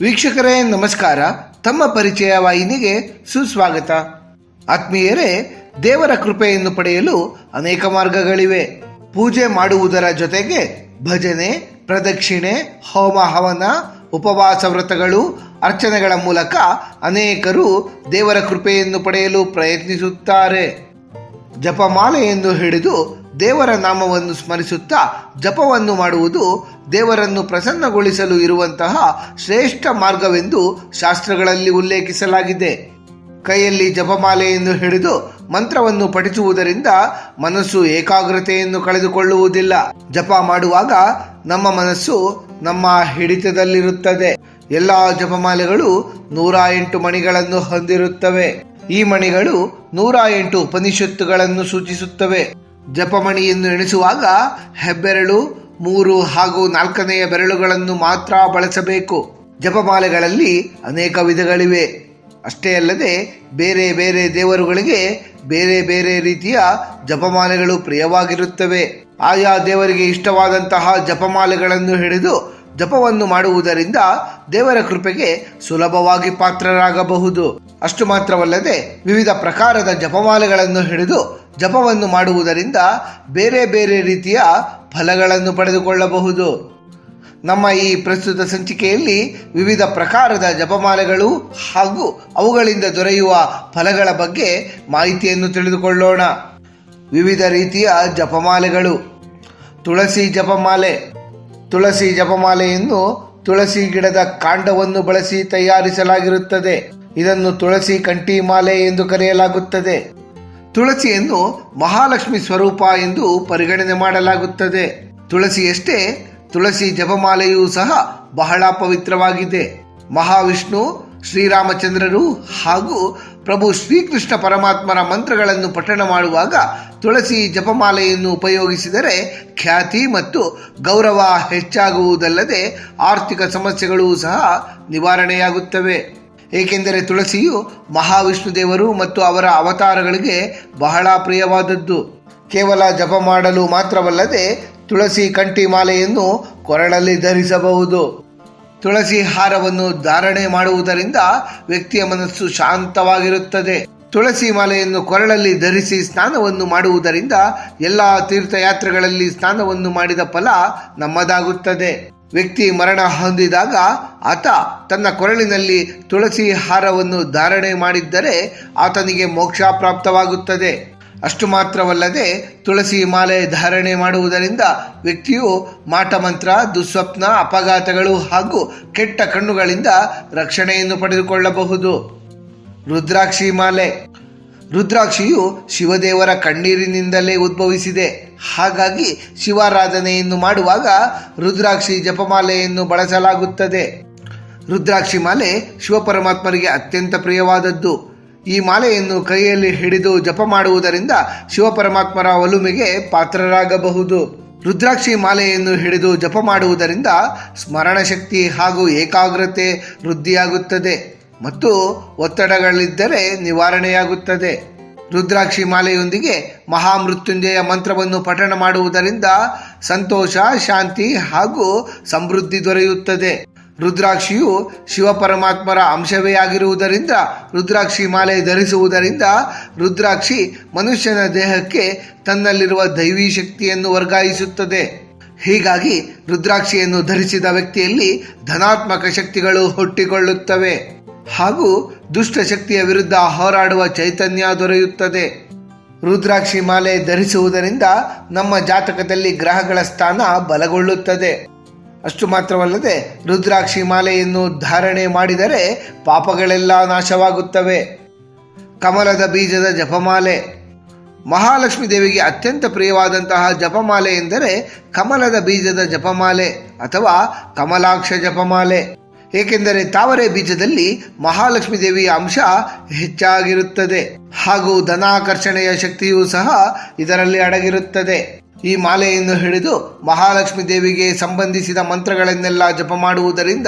ವೀಕ್ಷಕರೇ, ನಮಸ್ಕಾರ. ತಮ್ಮ ಪರಿಚಯ ವಾಹಿನಿಗೆ ಸುಸ್ವಾಗತ. ಆತ್ಮೀಯರೇ, ದೇವರ ಕೃಪೆಯನ್ನು ಪಡೆಯಲು ಅನೇಕ ಮಾರ್ಗಗಳಿವೆ. ಪೂಜೆ ಮಾಡುವುದರ ಜೊತೆಗೆ ಭಜನೆ, ಪ್ರದಕ್ಷಿಣೆ, ಹೋಮ, ಹವನ, ಉಪವಾಸ ವ್ರತಗಳು, ಅರ್ಚನೆಗಳ ಮೂಲಕ ಅನೇಕರು ದೇವರ ಕೃಪೆಯನ್ನು ಪಡೆಯಲು ಪ್ರಯತ್ನಿಸುತ್ತಾರೆ. ಜಪಮಾಲೆಯನ್ನು ಹಿಡಿದು ದೇವರ ನಾಮವನ್ನು ಸ್ಮರಿಸುತ್ತಾ ಜಪವನ್ನು ಮಾಡುವುದು ದೇವರನ್ನು ಪ್ರಸನ್ನಗೊಳಿಸಲು ಇರುವಂತಹ ಶ್ರೇಷ್ಠ ಮಾರ್ಗವೆಂದು ಶಾಸ್ತ್ರಗಳಲ್ಲಿ ಉಲ್ಲೇಖಿಸಲಾಗಿದೆ. ಕೈಯಲ್ಲಿ ಜಪಮಾಲೆಯನ್ನು ಹಿಡಿದು ಮಂತ್ರವನ್ನು ಪಠಿಸುವುದರಿಂದ ಮನಸ್ಸು ಏಕಾಗ್ರತೆಯನ್ನು ಕಳೆದುಕೊಳ್ಳುವುದಿಲ್ಲ. ಜಪ ಮಾಡುವಾಗ ನಮ್ಮ ಮನಸ್ಸು ನಮ್ಮ ಹಿಡಿತದಲ್ಲಿರುತ್ತದೆ. ಎಲ್ಲ ಜಪಮಾಲೆಗಳು ನೂರ ಎಂಟು ಮಣಿಗಳನ್ನು ಹೊಂದಿರುತ್ತವೆ. ಈ ಮಣಿಗಳು ನೂರ ಎಂಟು ಉಪನಿಷತ್ತುಗಳನ್ನು ಸೂಚಿಸುತ್ತವೆ. ಜಪಮಣಿಯನ್ನು ಎಣಿಸುವಾಗ ಹೆಬ್ಬೆರಳು ಮೂರು ಹಾಗೂ ನಾಲ್ಕನೆಯ ಬೆರಳುಗಳನ್ನು ಮಾತ್ರ ಬಳಸಬೇಕು. ಜಪಮಾಲೆಗಳಲ್ಲಿ ಅನೇಕ ವಿಧಗಳಿವೆ. ಅಷ್ಟೇ ಅಲ್ಲದೆ ಬೇರೆ ಬೇರೆ ದೇವರುಗಳಿಗೆ ಬೇರೆ ಬೇರೆ ರೀತಿಯ ಜಪಮಾಲೆಗಳು ಪ್ರಿಯವಾಗಿರುತ್ತವೆ. ಆಯಾ ದೇವರಿಗೆ ಇಷ್ಟವಾದಂತಹ ಜಪಮಾಲೆಗಳನ್ನು ಹಿಡಿದು ಜಪವನ್ನು ಮಾಡುವುದರಿಂದ ದೇವರ ಕೃಪೆಗೆ ಸುಲಭವಾಗಿ ಪಾತ್ರರಾಗಬಹುದು. ಅಷ್ಟು ಮಾತ್ರವಲ್ಲದೆ ವಿವಿಧ ಪ್ರಕಾರದ ಜಪಮಾಲೆಗಳನ್ನು ಹಿಡಿದು ಜಪವನ್ನು ಮಾಡುವುದರಿಂದ ಬೇರೆ ಬೇರೆ ರೀತಿಯ ಫಲಗಳನ್ನು ಪಡೆದುಕೊಳ್ಳಬಹುದು. ನಮ್ಮ ಈ ಪ್ರಸ್ತುತ ಸಂಚಿಕೆಯಲ್ಲಿ ವಿವಿಧ ಪ್ರಕಾರದ ಜಪಮಾಲೆಗಳು ಹಾಗೂ ಅವುಗಳಿಂದ ದೊರೆಯುವ ಫಲಗಳ ಬಗ್ಗೆ ಮಾಹಿತಿಯನ್ನು ತಿಳಿದುಕೊಳ್ಳೋಣ. ವಿವಿಧ ರೀತಿಯ ಜಪಮಾಲೆಗಳು. ತುಳಸಿ ಜಪಮಾಲೆ. ತುಳಸಿ ಜಪಮಾಲೆಯನ್ನು ತುಳಸಿ ಗಿಡದ ಕಾಂಡವನ್ನು ಬಳಸಿ ತಯಾರಿಸಲಾಗಿರುತ್ತದೆ. ಇದನ್ನು ತುಳಸಿ ಕಂಠಿ ಮಾಲೆ ಎಂದು ಕರೆಯಲಾಗುತ್ತದೆ. ತುಳಸಿಯನ್ನು ಮಹಾಲಕ್ಷ್ಮಿ ಸ್ವರೂಪ ಎಂದು ಪರಿಗಣನೆ ಮಾಡಲಾಗುತ್ತದೆ. ತುಳಸಿಯಷ್ಟೇ, ತುಳಸಿ ಜಪಮಾಲೆಯೂ ಸಹ ಬಹಳ ಪವಿತ್ರವಾಗಿದೆ. ಮಹಾವಿಷ್ಣು, ಶ್ರೀರಾಮಚಂದ್ರರು ಹಾಗೂ ಪ್ರಭು ಶ್ರೀಕೃಷ್ಣ ಪರಮಾತ್ಮರ ಮಂತ್ರಗಳನ್ನು ಪಠಣ ಮಾಡುವಾಗ ತುಳಸಿ ಜಪಮಾಲೆಯನ್ನು ಉಪಯೋಗಿಸಿದರೆ ಖ್ಯಾತಿ ಮತ್ತು ಗೌರವ ಹೆಚ್ಚಾಗುವುದಲ್ಲದೆ ಆರ್ಥಿಕ ಸಮಸ್ಯೆಗಳು ಸಹ ನಿವಾರಣೆಯಾಗುತ್ತವೆ. ಏಕೆಂದರೆ ತುಳಸಿಯು ಮಹಾವಿಷ್ಣು ದೇವರು ಮತ್ತು ಅವರ ಅವತಾರಗಳಿಗೆ ಬಹಳ ಪ್ರಿಯವಾದದ್ದು. ಕೇವಲ ಜಪ ಮಾಡಲು ಮಾತ್ರವಲ್ಲದೆ ತುಳಸಿ ಕಂಠಿ ಮಾಲೆಯನ್ನು ಕೊರಳಲ್ಲಿ ಧರಿಸಬಹುದು. ತುಳಸಿ ಹಾರವನ್ನು ಧಾರಣೆ ಮಾಡುವುದರಿಂದ ವ್ಯಕ್ತಿಯ ಮನಸ್ಸು ಶಾಂತವಾಗಿರುತ್ತದೆ. ತುಳಸಿ ಮಾಲೆಯನ್ನು ಕೊರಳಲ್ಲಿ ಧರಿಸಿ ಸ್ನಾನವನ್ನು ಮಾಡುವುದರಿಂದ ಎಲ್ಲ ತೀರ್ಥಯಾತ್ರೆಗಳಲ್ಲಿ ಸ್ನಾನವನ್ನು ಮಾಡಿದ ಫಲ ನಮ್ಮದಾಗುತ್ತದೆ. ವ್ಯಕ್ತಿ ಮರಣ ಹೊಂದಿದಾಗ ಆತ ತನ್ನ ಕೊರಳಿನಲ್ಲಿ ತುಳಸಿ ಹಾರವನ್ನು ಧಾರಣೆ ಮಾಡಿದ್ದರೆ ಆತನಿಗೆ ಮೋಕ್ಷ ಪ್ರಾಪ್ತವಾಗುತ್ತದೆ. ಅಷ್ಟು ಮಾತ್ರವಲ್ಲದೆ ತುಳಸಿ ಮಾಲೆ ಧಾರಣೆ ಮಾಡುವುದರಿಂದ ವ್ಯಕ್ತಿಯು ಮಾಟಮಂತ್ರ, ದುಸ್ವಪ್ನ, ಅಪಘಾತಗಳು ಹಾಗೂ ಕೆಟ್ಟ ಕಣ್ಣುಗಳಿಂದ ರಕ್ಷಣೆಯನ್ನು ಪಡೆದುಕೊಳ್ಳಬಹುದು. ರುದ್ರಾಕ್ಷಿ ಮಾಲೆ. ರುದ್ರಾಕ್ಷಿಯು ಶಿವದೇವರ ಕಣ್ಣೀರಿನಿಂದಲೇ ಉದ್ಭವಿಸಿದೆ. ಹಾಗಾಗಿ ಶಿವಾರಾಧನೆಯನ್ನು ಮಾಡುವಾಗ ರುದ್ರಾಕ್ಷಿ ಜಪಮಾಲೆಯನ್ನು ಬಳಸಲಾಗುತ್ತದೆ. ರುದ್ರಾಕ್ಷಿ ಮಾಲೆ ಶಿವಪರಮಾತ್ಮರಿಗೆ ಅತ್ಯಂತ ಪ್ರಿಯವಾದದ್ದು. ಈ ಮಾಲೆಯನ್ನು ಕೈಯಲ್ಲಿ ಹಿಡಿದು ಜಪ ಮಾಡುವುದರಿಂದ ಶಿವಪರಮಾತ್ಮರ ಒಲುಮೆಗೆ ಪಾತ್ರರಾಗಬಹುದು. ರುದ್ರಾಕ್ಷಿ ಮಾಲೆಯನ್ನು ಹಿಡಿದು ಜಪ ಮಾಡುವುದರಿಂದ ಸ್ಮರಣ ಶಕ್ತಿ ಹಾಗೂ ಏಕಾಗ್ರತೆ ವೃದ್ಧಿಯಾಗುತ್ತದೆ ಮತ್ತು ಒತ್ತಡಗಳಿದ್ದರೆ ನಿವಾರಣೆಯಾಗುತ್ತದೆ. ರುದ್ರಾಕ್ಷಿ ಮಾಲೆಯೊಂದಿಗೆ ಮಹಾಮೃತ್ಯುಂಜಯ ಮಂತ್ರವನ್ನು ಪಠಣ ಮಾಡುವುದರಿಂದ ಸಂತೋಷ, ಶಾಂತಿ ಹಾಗೂ ಸಮೃದ್ಧಿ ದೊರೆಯುತ್ತದೆ. ರುದ್ರಾಕ್ಷಿಯು ಶಿವಪರಮಾತ್ಮರ ಅಂಶವೇ ಆಗಿರುವುದರಿಂದ ರುದ್ರಾಕ್ಷಿ ಮಾಲೆ ಧರಿಸುವುದರಿಂದ ರುದ್ರಾಕ್ಷಿ ಮನುಷ್ಯನ ದೇಹಕ್ಕೆ ತನ್ನಲ್ಲಿರುವ ದೈವಿ ಶಕ್ತಿಯನ್ನು ವರ್ಗಾಯಿಸುತ್ತದೆ. ಹೀಗಾಗಿ ರುದ್ರಾಕ್ಷಿಯನ್ನು ಧರಿಸಿದ ವ್ಯಕ್ತಿಯಲ್ಲಿ ಧನಾತ್ಮಕ ಶಕ್ತಿಗಳು ಹುಟ್ಟಿಕೊಳ್ಳುತ್ತವೆ. ಹಾಗೂ ದುಷ್ಟ ಶಕ್ತಿಯ ವಿರುದ್ಧ ಹೋರಾಡುವ ಚೈತನ್ಯ ದೊರೆಯುತ್ತದೆ. ರುದ್ರಾಕ್ಷಿ ಮಾಲೆ ಧರಿಸುವುದರಿಂದ ನಮ್ಮ ಜಾತಕದಲ್ಲಿ ಗ್ರಹಗಳ ಸ್ಥಾನ ಬಲಗೊಳ್ಳುತ್ತದೆ. ಅಷ್ಟು ಮಾತ್ರವಲ್ಲದೆ ರುದ್ರಾಕ್ಷಿ ಮಾಲೆಯನ್ನು ಧಾರಣೆ ಮಾಡಿದರೆ ಪಾಪಗಳೆಲ್ಲ ನಾಶವಾಗುತ್ತವೆ. ಕಮಲದ ಬೀಜದ ಜಪಮಾಲೆ. ಮಹಾಲಕ್ಷ್ಮಿ ದೇವಿಗೆ ಅತ್ಯಂತ ಪ್ರಿಯವಾದಂತಹ ಜಪಮಾಲೆ ಎಂದರೆ ಕಮಲದ ಬೀಜದ ಜಪಮಾಲೆ ಅಥವಾ ಕಮಲಾಕ್ಷ ಜಪಮಾಲೆ. ಏಕೆಂದರೆ ತಾವರೆ ಬೀಜದಲ್ಲಿ ಮಹಾಲಕ್ಷ್ಮಿ ದೇವಿಯ ಅಂಶ ಹೆಚ್ಚಾಗಿರುತ್ತದೆ. ಹಾಗೂ ಧನಾಕರ್ಷಣೆಯ ಶಕ್ತಿಯೂ ಸಹ ಇದರಲ್ಲಿ ಅಡಗಿರುತ್ತದೆ. ಈ ಮಾಲೆಯನ್ನು ಹಿಡಿದು ಮಹಾಲಕ್ಷ್ಮಿ ದೇವಿಗೆ ಸಂಬಂಧಿಸಿದ ಮಂತ್ರಗಳನ್ನೆಲ್ಲ ಜಪ ಮಾಡುವುದರಿಂದ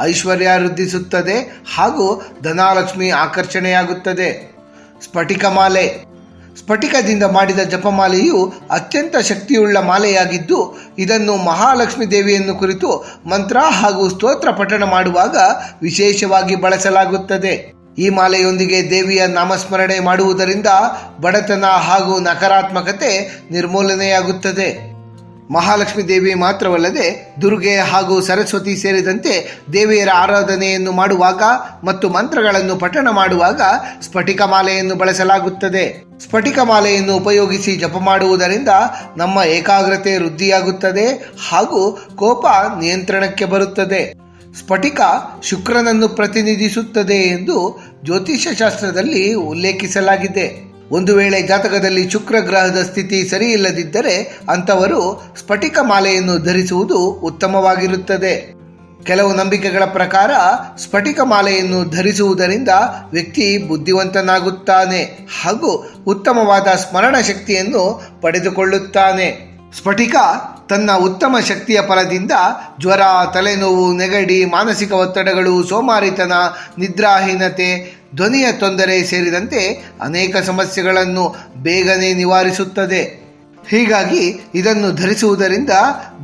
ಐಶ್ವರ್ಯ ವೃದ್ಧಿಸುತ್ತದೆ ಹಾಗೂ ಧನಾಲಕ್ಷ್ಮಿ ಆಕರ್ಷಣೆಯಾಗುತ್ತದೆ. ಸ್ಫಟಿಕ ಮಾಲೆ. ಸ್ಫಟಿಕದಿಂದ ಮಾಡಿದ ಜಪಮಾಲೆಯು ಅತ್ಯಂತ ಶಕ್ತಿಯುಳ್ಳ ಮಾಲೆಯಾಗಿದ್ದು, ಇದನ್ನು ಮಹಾಲಕ್ಷ್ಮಿ ದೇವಿಯನ್ನು ಕುರಿತು ಮಂತ್ರ ಹಾಗೂ ಸ್ತೋತ್ರ ಪಠಣ ಮಾಡುವಾಗ ವಿಶೇಷವಾಗಿ ಬಳಸಲಾಗುತ್ತದೆ. ಈ ಮಾಲೆಯೊಂದಿಗೆ ದೇವಿಯ ನಾಮಸ್ಮರಣೆ ಮಾಡುವುದರಿಂದ ಬಡತನ ಹಾಗೂ ನಕಾರಾತ್ಮಕತೆ ನಿರ್ಮೂಲನೆಯಾಗುತ್ತದೆ. ಮಹಾಲಕ್ಷ್ಮಿ ದೇವಿ ಮಾತ್ರವಲ್ಲದೆ ದುರ್ಗೆ ಹಾಗೂ ಸರಸ್ವತಿ ಸೇರಿದಂತೆ ದೇವಿಯರ ಆರಾಧನೆಯನ್ನು ಮಾಡುವಾಗ ಮತ್ತು ಮಂತ್ರಗಳನ್ನು ಪಠಣ ಮಾಡುವಾಗ ಸ್ಫಟಿಕ ಮಾಲೆಯನ್ನು ಬಳಸಲಾಗುತ್ತದೆ. ಸ್ಫಟಿಕ ಮಾಲೆಯನ್ನು ಉಪಯೋಗಿಸಿ ಜಪ ಮಾಡುವುದರಿಂದ ನಮ್ಮ ಏಕಾಗ್ರತೆ ವೃದ್ಧಿಯಾಗುತ್ತದೆ ಹಾಗೂ ಕೋಪ ನಿಯಂತ್ರಣಕ್ಕೆ ಬರುತ್ತದೆ. ಸ್ಫಟಿಕ ಶುಕ್ರನನ್ನು ಪ್ರತಿನಿಧಿಸುತ್ತದೆ ಎಂದು ಜ್ಯೋತಿಷ್ಯ ಶಾಸ್ತ್ರದಲ್ಲಿ ಉಲ್ಲೇಖಿಸಲಾಗಿದೆ. ಒಂದು ವೇಳೆ ಜಾತಕದಲ್ಲಿ ಶುಕ್ರ ಗ್ರಹದ ಸ್ಥಿತಿ ಸರಿಯಿಲ್ಲದಿದ್ದರೆ ಅಂಥವರು ಸ್ಫಟಿಕ ಮಾಲೆಯನ್ನು ಧರಿಸುವುದು ಉತ್ತಮವಾಗಿರುತ್ತದೆ. ಕೆಲವು ನಂಬಿಕೆಗಳ ಪ್ರಕಾರ ಸ್ಫಟಿಕ ಮಾಲೆಯನ್ನು ಧರಿಸುವುದರಿಂದ ವ್ಯಕ್ತಿ ಬುದ್ಧಿವಂತನಾಗುತ್ತಾನೆ ಹಾಗೂ ಉತ್ತಮವಾದ ಸ್ಮರಣ ಶಕ್ತಿಯನ್ನು ಪಡೆದುಕೊಳ್ಳುತ್ತಾನೆ. ಸ್ಫಟಿಕ ತನ್ನ ಉತ್ತಮ ಶಕ್ತಿಯ ಫಲದಿಂದ ಜ್ವರ, ತಲೆನೋವು, ನೆಗಡಿ, ಮಾನಸಿಕ ಒತ್ತಡಗಳು, ಸೋಮಾರಿತನ, ನಿದ್ರಾಹೀನತೆ ಧ್ವನಿಯ ತೊಂದರೆ ಸೇರಿದಂತೆ ಅನೇಕ ಸಮಸ್ಯೆಗಳನ್ನು ಬೇಗನೆ ನಿವಾರಿಸುತ್ತದೆ. ಹೀಗಾಗಿ ಇದನ್ನು ಧರಿಸುವುದರಿಂದ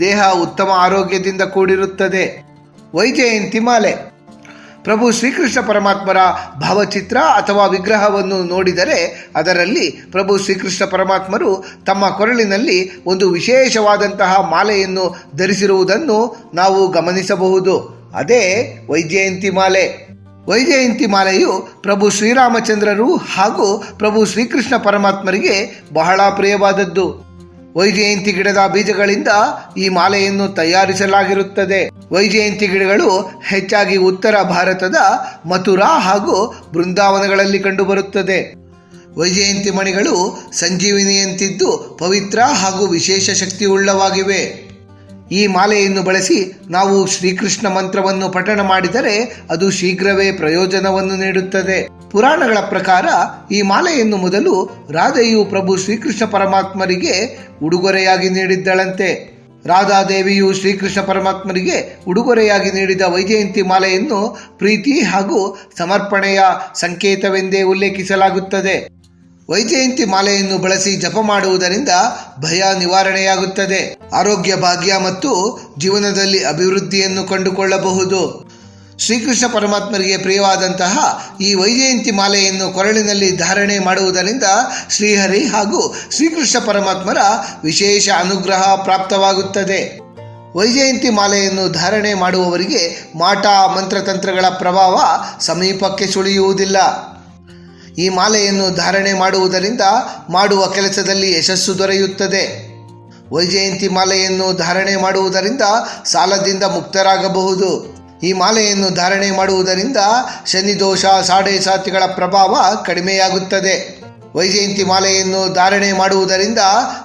ದೇಹ ಉತ್ತಮ ಆರೋಗ್ಯದಿಂದ ಕೂಡಿರುತ್ತದೆ. ವೈಜಯಂತಿ ಮಾಲೆ ಪ್ರಭು ಶ್ರೀಕೃಷ್ಣ ಪರಮಾತ್ಮರ ಭಾವಚಿತ್ರ ಅಥವಾ ವಿಗ್ರಹವನ್ನು ನೋಡಿದರೆ ಅದರಲ್ಲಿ ಪ್ರಭು ಶ್ರೀಕೃಷ್ಣ ಪರಮಾತ್ಮರು ತಮ್ಮ ಕೊರಳಿನಲ್ಲಿ ಒಂದು ವಿಶೇಷವಾದಂತಹ ಮಾಲೆಯನ್ನು ಧರಿಸಿರುವುದನ್ನು ನಾವು ಗಮನಿಸಬಹುದು. ಅದೇ ವೈಜಯಂತಿ ಮಾಲೆ ವೈಜಯಂತಿ ಮಾಲೆಯು ಪ್ರಭು ಶ್ರೀರಾಮಚಂದ್ರರು ಹಾಗೂ ಪ್ರಭು ಶ್ರೀಕೃಷ್ಣ ಪರಮಾತ್ಮರಿಗೆ ಬಹಳ ಪ್ರಿಯವಾದದ್ದು. ವೈಜಯಂತಿ ಗಿಡದ ಬೀಜಗಳಿಂದ ಈ ಮಾಲೆಯನ್ನು ತಯಾರಿಸಲಾಗಿರುತ್ತದೆ. ವೈಜಯಂತಿ ಗಿಡಗಳು ಹೆಚ್ಚಾಗಿ ಉತ್ತರ ಭಾರತದ ಮಥುರಾ ಹಾಗೂ ಬೃಂದಾವನಗಳಲ್ಲಿ ಕಂಡುಬರುತ್ತದೆ. ವೈಜಯಂತಿ ಮಣಿಗಳು ಸಂಜೀವಿನಿಯಂತಿದ್ದು ಪವಿತ್ರ ಹಾಗೂ ವಿಶೇಷ ಶಕ್ತಿಯುಳ್ಳವಾಗಿವೆ. ಈ ಮಾಲೆಯನ್ನು ಬಳಸಿ ನಾವು ಶ್ರೀಕೃಷ್ಣ ಮಂತ್ರವನ್ನು ಪಠಣ ಮಾಡಿದರೆ ಅದು ಶೀಘ್ರವೇ ಪ್ರಯೋಜನವನ್ನು ನೀಡುತ್ತದೆ. ಪುರಾಣಗಳ ಪ್ರಕಾರ ಈ ಮಾಲೆಯನ್ನು ಮೊದಲು ರಾಧೆಯು ಪ್ರಭು ಶ್ರೀಕೃಷ್ಣ ಪರಮಾತ್ಮರಿಗೆ ಉಡುಗೊರೆಯಾಗಿ ನೀಡಿದ್ದಳಂತೆ. ರಾಧಾದೇವಿಯು ಶ್ರೀಕೃಷ್ಣ ಪರಮಾತ್ಮರಿಗೆ ಉಡುಗೊರೆಯಾಗಿ ನೀಡಿದ ವೈಜಯಂತಿ ಮಾಲೆಯನ್ನು ಪ್ರೀತಿ ಹಾಗೂ ಸಮರ್ಪಣೆಯ ಸಂಕೇತವೆಂದೇ ಉಲ್ಲೇಖಿಸಲಾಗುತ್ತದೆ. ವೈಜಯಂತಿ ಮಾಲೆಯನ್ನು ಬಳಸಿ ಜಪ ಮಾಡುವುದರಿಂದ ಭಯ ನಿವಾರಣೆಯಾಗುತ್ತದೆ. ಆರೋಗ್ಯ ಭಾಗ್ಯ ಮತ್ತು ಜೀವನದಲ್ಲಿ ಅಭಿವೃದ್ಧಿಯನ್ನು ಕಂಡುಕೊಳ್ಳಬಹುದು. ಶ್ರೀಕೃಷ್ಣ ಪರಮಾತ್ಮರಿಗೆ ಪ್ರಿಯವಾದಂತಹ ಈ ವೈಜಯಂತಿ ಮಾಲೆಯನ್ನು ಕೊರಳಿನಲ್ಲಿ ಧಾರಣೆ ಮಾಡುವುದರಿಂದ ಶ್ರೀಹರಿ ಹಾಗೂ ಶ್ರೀಕೃಷ್ಣ ಪರಮಾತ್ಮರ ವಿಶೇಷ ಅನುಗ್ರಹ ಪ್ರಾಪ್ತವಾಗುತ್ತದೆ. ವೈಜಯಂತಿ ಮಾಲೆಯನ್ನು ಧಾರಣೆ ಮಾಡುವವರಿಗೆ ಮಾಟ ಮಂತ್ರತಂತ್ರಗಳ ಪ್ರಭಾವ ಸಮೀಪಕ್ಕೆ ಸುಳಿಯುವುದಿಲ್ಲ. ಈ ಮಾಲೆಯನ್ನು ಧಾರಣೆ ಮಾಡುವುದರಿಂದ ಮಾಡುವ ಕೆಲಸದಲ್ಲಿ ಯಶಸ್ಸು ದೊರೆಯುತ್ತದೆ. ವೈಜಯಂತಿ ಮಾಲೆಯನ್ನು ಧಾರಣೆ ಮಾಡುವುದರಿಂದ ಸಾಲದಿಂದ ಮುಕ್ತರಾಗಬಹುದು. ಈ ಮಾಲೆಯನ್ನು ಧಾರಣೆ ಮಾಡುವುದರಿಂದ ಶನಿದೋಷ ಸಾಡೆ ಸಾತಿಗಳ ಪ್ರಭಾವ ಕಡಿಮೆಯಾಗುತ್ತದೆ. ವೈಜಯಂತಿ ಮಾಲೆಯನ್ನು ಧಾರಣೆ ಮಾಡುವುದರಿಂದ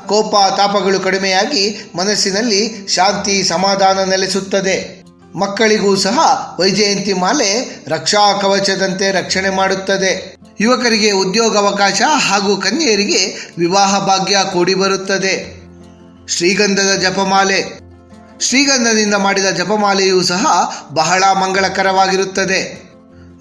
ಕೋಪ, ತಾಪಗಳು ಕಡಿಮೆಯಾಗಿ ಮನಸ್ಸಿನಲ್ಲಿ ಶಾಂತಿ, ಸಮಾಧಾನ ನೆಲೆಸುತ್ತದೆ. ಮಕ್ಕಳಿಗೂ ಸಹ ವೈಜಯಂತಿ ಮಾಲೆ ರಕ್ಷಾ ಕವಚದಂತೆ ರಕ್ಷಣೆ ಮಾಡುತ್ತದೆ. ಯುವಕರಿಗೆ ಉದ್ಯೋಗಾವಕಾಶ ಹಾಗೂ ಕನ್ಯೆಯರಿಗೆ ವಿವಾಹ ಭಾಗ್ಯ ಕೂಡಿ ಬರುತ್ತದೆ. ಶ್ರೀಗಂಧದ ಜಪಮಾಲೆ. ಶ್ರೀಗಂಧದಿಂದ ಮಾಡಿದ ಜಪಮಾಲೆಯೂ ಸಹ ಬಹಳ ಮಂಗಳಕರವಾಗಿರುತ್ತದೆ.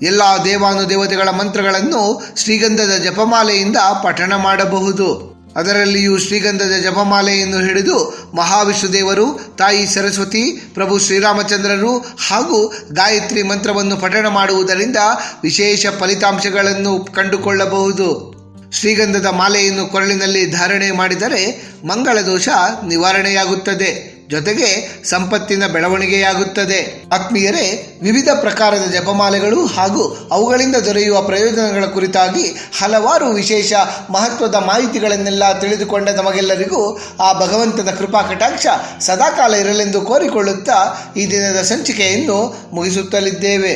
ಎಲ್ಲ ದೇವಾನುದೇವತೆಗಳ ಮಂತ್ರಗಳನ್ನು ಶ್ರೀಗಂಧದ ಜಪಮಾಲೆಯಿಂದ ಪಠಣ ಮಾಡಬಹುದು. ಅದರಲ್ಲಿಯೂ ಶ್ರೀಗಂಧದ ಜಪಮಾಲೆಯನ್ನು ಹಿಡಿದು ಮಹಾವಿಷ್ಣುದೇವರು, ತಾಯಿ ಸರಸ್ವತಿ, ಪ್ರಭು ಶ್ರೀರಾಮಚಂದ್ರರು ಹಾಗೂ ಗಾಯತ್ರಿ ಮಂತ್ರವನ್ನು ಪಠಣ ಮಾಡುವುದರಿಂದ ವಿಶೇಷ ಫಲಿತಾಂಶಗಳನ್ನು ಕಂಡುಕೊಳ್ಳಬಹುದು. ಶ್ರೀಗಂಧದ ಮಾಲೆಯನ್ನು ಕೊರಳಿನಲ್ಲಿ ಧಾರಣೆ ಮಾಡಿದರೆ ಮಂಗಳ ದೋಷ ನಿವಾರಣೆಯಾಗುತ್ತದೆ. ಜೊತೆಗೆ ಸಂಪತ್ತಿನ ಬೆಳವಣಿಗೆಯಾಗುತ್ತದೆ. ಆತ್ಮೀಯರೇ, ವಿವಿಧ ಪ್ರಕಾರದ ಜಪಮಾಲೆಗಳು ಹಾಗೂ ಅವುಗಳಿಂದ ದೊರೆಯುವ ಪ್ರಯೋಜನಗಳ ಕುರಿತಾಗಿ ಹಲವಾರು ವಿಶೇಷ ಮಹತ್ವದ ಮಾಹಿತಿಗಳನ್ನೆಲ್ಲ ತಿಳಿದುಕೊಂಡ ನಮಗೆಲ್ಲರಿಗೂ ಆ ಭಗವಂತನ ಕೃಪಾ ಕಟಾಕ್ಷ ಸದಾಕಾಲ ಇರಲೆಂದು ಕೋರಿಕೊಳ್ಳುತ್ತಾ ಈ ದಿನದ ಸಂಚಿಕೆಯನ್ನು ಮುಗಿಸುತ್ತಲಿದ್ದೇವೆ.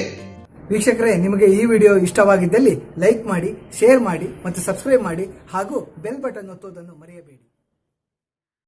ವೀಕ್ಷಕರೇ, ನಿಮಗೆ ಈ ವಿಡಿಯೋ ಇಷ್ಟವಾಗಿದ್ದಲ್ಲಿ ಲೈಕ್ ಮಾಡಿ, ಶೇರ್ ಮಾಡಿ ಮತ್ತು ಸಬ್ಸ್ಕ್ರೈಬ್ ಮಾಡಿ ಹಾಗೂ ಬೆಲ್ ಬಟನ್ ಒತ್ತುವುದನ್ನು ಮರೆಯಬೇಡಿ.